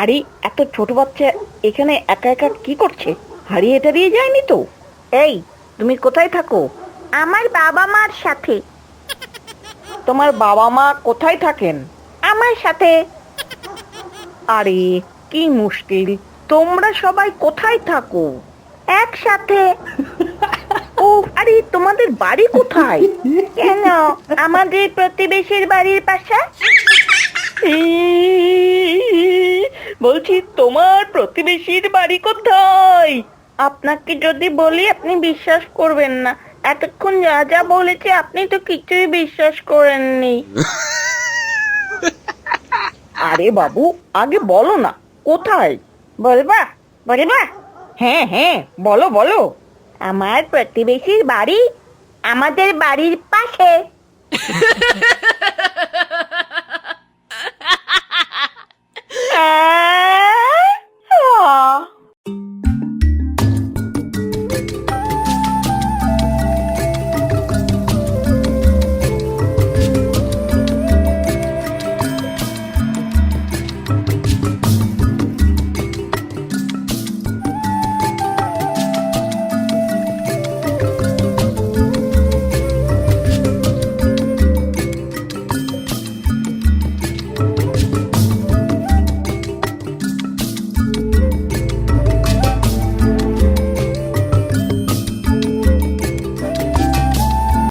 আরে এত ছোট বাচ্চা এখানে একা একা কি করছে? হারিয়ে টারিয়ে যায়নি তো। এই তুমি কোথায় থাকো? আমার বাবা মার সাথে। তোমার বাবা মা কোথায় থাকেন? আমার সাথে। আরে কি মুশকিল। তোমরা সবাই কোথায় থাকো? একসাথে। ও আরে তোমাদের বাড়ি কোথায়? কেন? আমাদের প্রতিবেশীর বাড়ির পাশে? বলছি তোমার প্রতিবেশীর বাড়ি কোথায়? আপনাকে যদি বলি আপনি বিশ্বাস করবেন না। এতক্ষণ যা যা বলেছে আপনি তো কিছুই বিশ্বাস করেননি। আরে বাবু আগে বলো না কোথায়? বলবা বলবা। হ্যাঁ হ্যাঁ বলো বলো। আমার প্রতিবেশীর বাড়ি আমাদের বাড়ির পাশে।